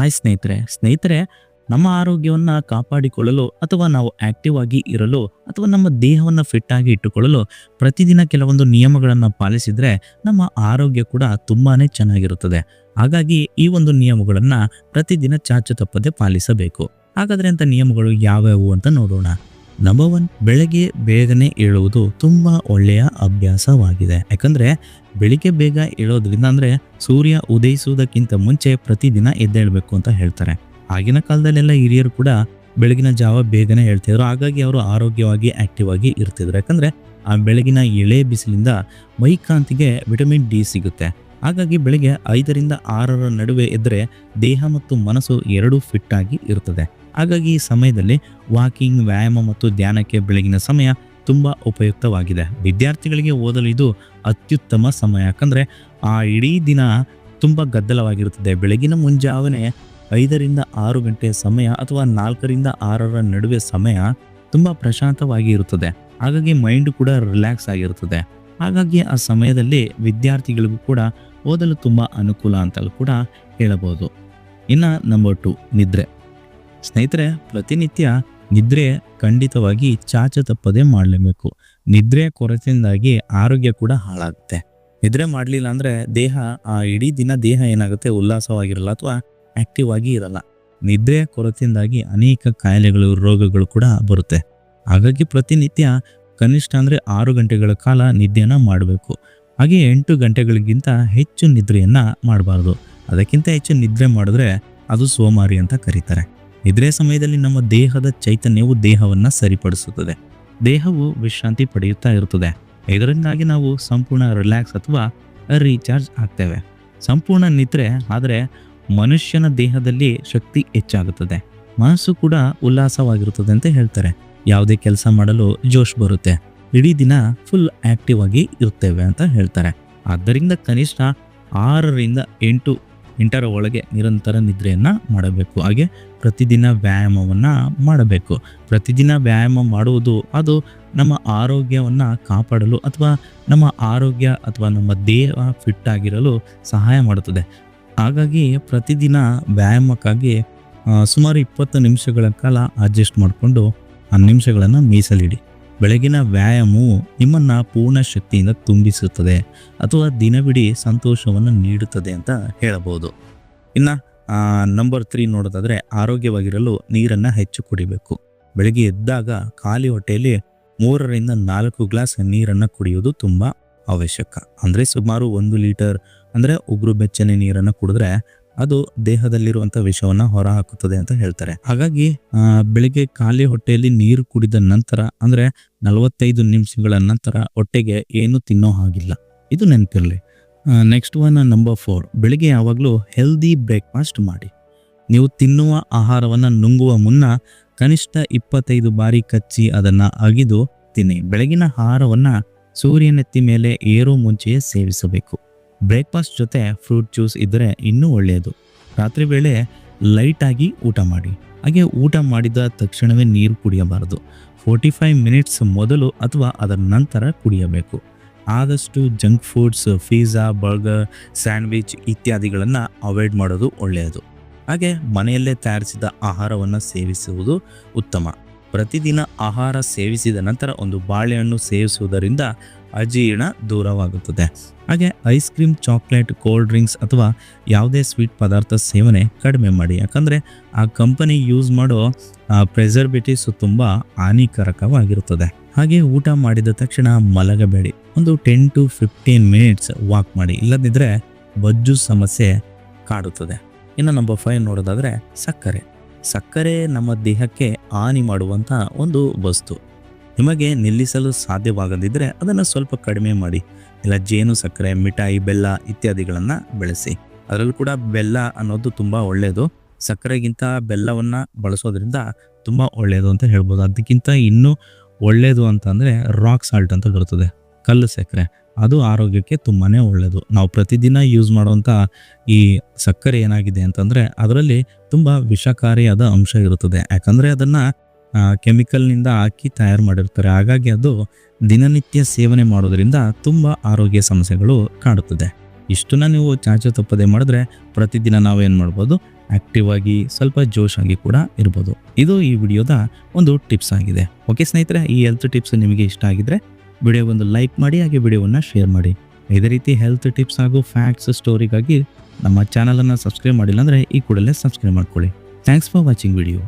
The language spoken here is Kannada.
ಹಾಯ್ ಸ್ನೇಹಿತರೆ. ಸ್ನೇಹಿತರೆ, ನಮ್ಮ ಆರೋಗ್ಯವನ್ನು ಕಾಪಾಡಿಕೊಳ್ಳಲು ಅಥವಾ ನಾವು ಆಕ್ಟಿವ್ ಆಗಿ ಇರಲು ಅಥವಾ ನಮ್ಮ ದೇಹವನ್ನು ಫಿಟ್ ಆಗಿ ಇಟ್ಟುಕೊಳ್ಳಲು ಪ್ರತಿದಿನ ಕೆಲವೊಂದು ನಿಯಮಗಳನ್ನು ಪಾಲಿಸಿದರೆ ನಮ್ಮ ಆರೋಗ್ಯ ಕೂಡ ತುಂಬಾ ಚೆನ್ನಾಗಿರುತ್ತದೆ. ಹಾಗಾಗಿ ಈ ಒಂದು ನಿಯಮಗಳನ್ನು ಪ್ರತಿದಿನ ಚಾಚು ತಪ್ಪದೆ ಪಾಲಿಸಬೇಕು. ಹಾಗಾದರೆ ಅಂತ ನಿಯಮಗಳು ಯಾವ್ಯಾವು ಅಂತ ನೋಡೋಣ. ನಂಬರ್ ಒನ್ ಬೆಳಗ್ಗೆ ಬೇಗನೆ ಏಳುವುದು ತುಂಬಾ ಒಳ್ಳೆಯ ಅಭ್ಯಾಸವಾಗಿದೆ. ಯಾಕಂದ್ರೆ ಬೆಳಿಗ್ಗೆ ಬೇಗ ಏಳೋದ್ರಿಂದ ಅಂದ್ರೆ ಸೂರ್ಯ ಉದಯಿಸುವುದಕ್ಕಿಂತ ಮುಂಚೆ ಪ್ರತಿದಿನ ಎದ್ದೇಳಬೇಕು ಅಂತ ಹೇಳ್ತಾರೆ. ಆಗಿನ ಕಾಲದಲ್ಲೆಲ್ಲ ಹಿರಿಯರು ಕೂಡ ಬೆಳಗಿನ ಜಾವ ಬೇಗನೆ ಹೇಳ್ತಿದ್ರು ಹಾಗಾಗಿ ಅವರು ಆರೋಗ್ಯವಾಗಿ ಆಕ್ಟಿವ್ ಆಗಿ ಇರ್ತಿದ್ರು. ಯಾಕಂದ್ರೆ ಆ ಬೆಳಗಿನ ಎಳೆ ಬಿಸಿಲಿಂದ ಮೈಕಾಂತಿಗೆ ವಿಟಮಿನ್ ಡಿ ಸಿಗುತ್ತೆ. ಹಾಗಾಗಿ ಬೆಳಗ್ಗೆ ಐದರಿಂದ ಆರರ ನಡುವೆ ಇದ್ರೆ ದೇಹ ಮತ್ತು ಮನಸ್ಸು ಎರಡೂ ಫಿಟ್ ಆಗಿ ಇರ್ತದೆ. ಹಾಗಾಗಿ ಈ ಸಮಯದಲ್ಲಿ ವಾಕಿಂಗ್, ವ್ಯಾಯಾಮ ಮತ್ತು ಧ್ಯಾನಕ್ಕೆ ಬೆಳಗಿನ ಸಮಯ ತುಂಬ ಉಪಯುಕ್ತವಾಗಿದೆ. ವಿದ್ಯಾರ್ಥಿಗಳಿಗೆ ಓದಲು ಇದು ಅತ್ಯುತ್ತಮ ಸಮಯ. ಯಾಕಂದರೆ ಆ ಇಡೀ ದಿನ ತುಂಬ ಗದ್ದಲವಾಗಿರುತ್ತದೆ. ಬೆಳಗಿನ ಮುಂಜಾವನೆ ಐದರಿಂದ ಆರು ಗಂಟೆ ಸಮಯ ಅಥವಾ ನಾಲ್ಕರಿಂದ ಆರರ ನಡುವೆ ಸಮಯ ತುಂಬ ಪ್ರಶಾಂತವಾಗಿ ಇರುತ್ತದೆ. ಹಾಗಾಗಿ ಮೈಂಡ್ ಕೂಡ ರಿಲ್ಯಾಕ್ಸ್ ಆಗಿರುತ್ತದೆ. ಹಾಗಾಗಿ ಆ ಸಮಯದಲ್ಲಿ ವಿದ್ಯಾರ್ಥಿಗಳಿಗೂ ಕೂಡ ಓದಲು ತುಂಬ ಅನುಕೂಲ ಅಂತಲೂ ಕೂಡ ಹೇಳಬಹುದು. ಇನ್ನು ನಂಬರ್ ಟು ನಿದ್ರೆ. ಸ್ನೇಹಿತರೆ, ಪ್ರತಿನಿತ್ಯ ನಿದ್ರೆ ಖಂಡಿತವಾಗಿ ಚಾಚ ತಪ್ಪದೆ ಮಾಡಲೇಬೇಕು. ನಿದ್ರೆ ಕೊರತೆಯಿಂದಾಗಿ ಆರೋಗ್ಯ ಕೂಡ ಹಾಳಾಗುತ್ತೆ. ನಿದ್ರೆ ಮಾಡಲಿಲ್ಲ ಅಂದರೆ ದೇಹ, ಆ ಇಡೀ ದಿನ ದೇಹ ಏನಾಗುತ್ತೆ? ಉಲ್ಲಾಸವಾಗಿರಲ್ಲ ಅಥವಾ ಆಕ್ಟಿವ್ ಆಗಿ ಇರಲ್ಲ. ನಿದ್ರೆ ಕೊರತೆಯಿಂದಾಗಿ ಅನೇಕ ಕಾಯಿಲೆಗಳು, ರೋಗಗಳು ಕೂಡ ಬರುತ್ತೆ. ಹಾಗಾಗಿ ಪ್ರತಿನಿತ್ಯ ಕನಿಷ್ಠ ಅಂದರೆ ಆರು ಗಂಟೆಗಳ ಕಾಲ ನಿದ್ದೆಯನ್ನು ಮಾಡಬೇಕು. ಹಾಗೆ ಎಂಟು ಗಂಟೆಗಳಿಗಿಂತ ಹೆಚ್ಚು ನಿದ್ರೆಯನ್ನು ಮಾಡಬಾರ್ದು. ಅದಕ್ಕಿಂತ ಹೆಚ್ಚು ನಿದ್ರೆ ಮಾಡಿದ್ರೆ ಅದು ಸೋಮಾರಿ ಅಂತ ಕರೀತಾರೆ. ನಿದ್ರೆ ಸಮಯದಲ್ಲಿ ನಮ್ಮ ದೇಹದ ಚೈತನ್ಯವು ದೇಹವನ್ನು ಸರಿಪಡಿಸುತ್ತದೆ. ದೇಹವು ವಿಶ್ರಾಂತಿ ಪಡೆಯುತ್ತಾ ಇರುತ್ತದೆ. ಇದರಿಂದಾಗಿ ನಾವು ಸಂಪೂರ್ಣ ರಿಲ್ಯಾಕ್ಸ್ ಅಥವಾ ರೀಚಾರ್ಜ್ ಆಗ್ತೇವೆ. ಸಂಪೂರ್ಣ ನಿದ್ರೆ ಆದರೆ ಮನುಷ್ಯನ ದೇಹದಲ್ಲಿ ಶಕ್ತಿ ಹೆಚ್ಚಾಗುತ್ತದೆ. ಮನಸ್ಸು ಕೂಡ ಉಲ್ಲಾಸವಾಗಿರುತ್ತದೆ ಅಂತ ಹೇಳ್ತಾರೆ. ಯಾವುದೇ ಕೆಲಸ ಮಾಡಲು ಜೋಶ್ ಬರುತ್ತೆ. ಇಡೀ ದಿನ ಫುಲ್ ಆಕ್ಟಿವ್ ಆಗಿ ಇರುತ್ತೇವೆ ಅಂತ ಹೇಳ್ತಾರೆ. ಆದ್ದರಿಂದ ಕನಿಷ್ಠ ಆರರಿಂದ ಎಂಟು ಎಂಟರ ಒಳಗೆ ನಿರಂತರ ನಿದ್ರೆಯನ್ನು ಮಾಡಬೇಕು. ಹಾಗೆ ಪ್ರತಿದಿನ ವ್ಯಾಯಾಮವನ್ನು ಮಾಡಬೇಕು. ಪ್ರತಿದಿನ ವ್ಯಾಯಾಮ ಮಾಡುವುದು ಅದು ನಮ್ಮ ಆರೋಗ್ಯವನ್ನು ಕಾಪಾಡಲು ಅಥವಾ ನಮ್ಮ ಆರೋಗ್ಯ ಅಥವಾ ನಮ್ಮ ದೇಹ ಫಿಟ್ ಆಗಿರಲು ಸಹಾಯ ಮಾಡುತ್ತದೆ. ಹಾಗಾಗಿ ಪ್ರತಿದಿನ ವ್ಯಾಯಾಮಕ್ಕಾಗಿ ಸುಮಾರು ಇಪ್ಪತ್ತು ನಿಮಿಷಗಳ ಕಾಲ ಅಡ್ಜಸ್ಟ್ ಮಾಡಿಕೊಂಡು ಆ ನಿಮಿಷಗಳನ್ನು ಮೀಸಲಿಡಿ. ಬೆಳಗಿನ ವ್ಯಾಯಾಮವು ನಿಮ್ಮನ್ನು ಪೂರ್ಣ ಶಕ್ತಿಯಿಂದ ತುಂಬಿಸುತ್ತದೆ ಅಥವಾ ದಿನವಿಡೀ ಸಂತೋಷವನ್ನು ನೀಡುತ್ತದೆ ಅಂತ ಹೇಳಬಹುದು. ಇನ್ನು ನಂಬರ್ ತ್ರೀ ನೋಡೋದಾದರೆ ಆರೋಗ್ಯವಾಗಿರಲು ನೀರನ್ನು ಹೆಚ್ಚು ಕುಡಿಬೇಕು. ಬೆಳಗ್ಗೆ ಎದ್ದಾಗ ಖಾಲಿ ಹೊಟ್ಟೆಯಲ್ಲಿ ಮೂರರಿಂದ ನಾಲ್ಕು ಗ್ಲಾಸ್ ನೀರನ್ನು ಕುಡಿಯುವುದು ತುಂಬ ಅವಶ್ಯಕ. ಅಂದರೆ ಸುಮಾರು ಒಂದು ಲೀಟರ್, ಅಂದರೆ ಉಗುರು ಬೆಚ್ಚನೆ ನೀರನ್ನು ಕುಡಿದ್ರೆ ಅದು ದೇಹದಲ್ಲಿರುವಂಥ ವಿಷವನ್ನ ಹೊರ ಹಾಕುತ್ತದೆ ಅಂತ ಹೇಳ್ತಾರೆ. ಹಾಗಾಗಿ ಬೆಳಿಗ್ಗೆ ಖಾಲಿ ಹೊಟ್ಟೆಯಲ್ಲಿ ನೀರು ಕುಡಿದ ನಂತರ, ಅಂದ್ರೆ ನಲವತ್ತೈದು ನಿಮಿಷಗಳ ನಂತರ ಹೊಟ್ಟೆಗೆ ಏನು ತಿನ್ನೋ ಹಾಗಿಲ್ಲ. ಇದು ನೆನಪಿರಲಿ. ನೆಕ್ಸ್ಟ್ ಒನ್ ನಂಬರ್ ಫೋರ್ ಬೆಳಿಗ್ಗೆ ಯಾವಾಗಲೂ ಹೆಲ್ದಿ ಬ್ರೇಕ್ಫಾಸ್ಟ್ ಮಾಡಿ. ನೀವು ತಿನ್ನುವ ಆಹಾರವನ್ನು ನುಂಗುವ ಮುನ್ನ ಕನಿಷ್ಠ ಇಪ್ಪತ್ತೈದು ಬಾರಿ ಕಚ್ಚಿ ಅದನ್ನು ಅಗಿದು ತಿನ್ನಿ. ಬೆಳಗಿನ ಆಹಾರವನ್ನು ಸೂರ್ಯನೆತ್ತಿ ಮೇಲೆ ಏರೋ ಮುಂಚೆಯೇ ಸೇವಿಸಬೇಕು. ಬ್ರೇಕ್ಫಾಸ್ಟ್ ಜೊತೆ ಫ್ರೂಟ್ ಜ್ಯೂಸ್ ಇದ್ದರೆ ಇನ್ನೂ ಒಳ್ಳೆಯದು. ರಾತ್ರಿ ವೇಳೆ ಲೈಟಾಗಿ ಊಟ ಮಾಡಿ. ಹಾಗೆ ಊಟ ಮಾಡಿದ ತಕ್ಷಣವೇ ನೀರು ಕುಡಿಯಬಾರದು. ಫೋರ್ಟಿ ಫೈವ್ ಮಿನಿಟ್ಸ್ ಮೊದಲು ಅಥವಾ ಅದರ ನಂತರ ಕುಡಿಯಬೇಕು. ಆದಷ್ಟು junk foods pizza burger, sandwich ಇತ್ಯಾದಿಗಳನ್ನು ಅವಾಯ್ಡ್ ಮಾಡೋದು ಒಳ್ಳೆಯದು. ಹಾಗೆ ಮನೆಯಲ್ಲೇ ತಯಾರಿಸಿದ ಆಹಾರವನ್ನು ಸೇವಿಸುವುದು ಉತ್ತಮ. ಪ್ರತಿದಿನ ಆಹಾರ ಸೇವಿಸಿದ ನಂತರ ಒಂದು ಬಾಳೆಹಣ್ಣು ಸೇವಿಸುವುದರಿಂದ ಅಜೀರ್ಣ ದೂರವಾಗುತ್ತದೆ. ಹಾಗೆ ice cream, chocolate, cold drinks ಅಥವಾ ಯಾವುದೇ ಸ್ವೀಟ್ ಪದಾರ್ಥ ಸೇವನೆ ಕಡಿಮೆ ಮಾಡಿ. ಯಾಕಂದರೆ ಆ ಕಂಪನಿ ಯೂಸ್ ಮಾಡೋ ಪ್ರೆಸರ್ವೇಟಿವ್ಸ್ ತುಂಬ ಹಾನಿಕಾರಕವಾಗಿರುತ್ತದೆ. ಹಾಗೆ ಊಟ ಮಾಡಿದ ತಕ್ಷಣ ಮಲಗಬೇಡಿ. ಒಂದು ten to fifteen minutes walk ಮಾಡಿ. ಇಲ್ಲದಿದ್ದರೆ ಬಜ್ಜು ಸಮಸ್ಯೆ ಕಾಡುತ್ತದೆ. ಇನ್ನು ನಂಬರ್ ಫೈವ್ ನೋಡೋದಾದರೆ ಸಕ್ಕರೆ. ಸಕ್ಕರೆ ನಮ್ಮ ದೇಹಕ್ಕೆ ಹಾನಿ ಮಾಡುವಂಥ ಒಂದು ವಸ್ತು. ನಿಮಗೆ ನಿಲ್ಲಿಸಲು ಸಾಧ್ಯವಾಗದಿದ್ದರೆ ಅದನ್ನು ಸ್ವಲ್ಪ ಕಡಿಮೆ ಮಾಡಿ. ಇಲ್ಲ, ಜೇನು, ಸಕ್ಕರೆ, ಮಿಠಾಯಿ, ಬೆಲ್ಲ ಇತ್ಯಾದಿಗಳನ್ನು ಬೆಳೆಸಿ. ಅದರಲ್ಲೂ ಕೂಡ ಬೆಲ್ಲ ಅನ್ನೋದು ತುಂಬ ಒಳ್ಳೆಯದು. ಸಕ್ಕರೆಗಿಂತ ಬೆಲ್ಲವನ್ನು ಬಳಸೋದ್ರಿಂದ ತುಂಬ ಒಳ್ಳೆಯದು ಅಂತ ಹೇಳ್ಬೋದು. ಅದಕ್ಕಿಂತ ಇನ್ನೂ ಒಳ್ಳೆಯದು ಅಂತಂದರೆ ರಾಕ್ ಸಾಲ್ಟ್ ಅಂತ ಬರ್ತದೆ ಕಲ್ಲು ಸಕ್ಕರೆ. ಅದು ಆರೋಗ್ಯಕ್ಕೆ ತುಂಬಾ ಒಳ್ಳೆಯದು ನಾವು ಪ್ರತಿದಿನ ಯೂಸ್ ಮಾಡುವಂಥ ಈ ಸಕ್ಕರೆ ಏನಾಗಿದೆ ಅಂತಂದರೆ ಅದರಲ್ಲಿ ತುಂಬ ವಿಷಕಾರಿಯಾದ ಅಂಶ ಇರುತ್ತದೆ. ಯಾಕಂದರೆ ಅದನ್ನು ಕೆಮಿಕಲ್ನಿಂದ ಹಾಕಿ ತಯಾರು ಮಾಡಿರ್ತಾರೆ. ಹಾಗಾಗಿ ಅದು ದಿನನಿತ್ಯ ಸೇವನೆ ಮಾಡೋದರಿಂದ ತುಂಬ ಆರೋಗ್ಯ ಸಮಸ್ಯೆಗಳು ಕಾಡುತ್ತದೆ. ಇಷ್ಟನ್ನ ನೀವು ಚಾಚು ತಪ್ಪದೆ ಮಾಡಿದ್ರೆ ಪ್ರತಿದಿನ ನಾವೇನು ಮಾಡ್ಬೋದು? ಆಕ್ಟಿವ್ ಆಗಿ ಸ್ವಲ್ಪ ಜೋಶ್ ಆಗಿ ಕೂಡ ಇರ್ಬೋದು. ಇದು ಈ ವಿಡಿಯೋದ ಒಂದು ಟಿಪ್ಸ್ ಆಗಿದೆ. ಓಕೆ ಸ್ನೇಹಿತರೆ, ಈ ಹೆಲ್ತ್ ಟಿಪ್ಸ್ ನಿಮಗೆ ಇಷ್ಟ ಆಗಿದ್ರೆ ವಿಡಿಯೋ ಒಂದು ಲೈಕ್ ಮಾಡಿ, ಹಾಗೆ ವಿಡಿಯೋವನ್ನು ಶೇರ್ ಮಾಡಿ. ಇದೇ ರೀತಿ ಹೆಲ್ತ್ ಟಿಪ್ಸ್ ಹಾಗೂ ಫ್ಯಾಕ್ಟ್ಸ್ ಸ್ಟೋರಿಗಾಗಿ ನಮ್ಮ ಚಾನಲನ್ನು ಸಬ್ಸ್ಕ್ರೈಬ್ ಮಾಡಿಲ್ಲ ಅಂದರೆ ಈ ಕೂಡಲೇ ಸಬ್ಸ್ಕ್ರೈಬ್ ಮಾಡ್ಕೊಳ್ಳಿ. Thanks for watching video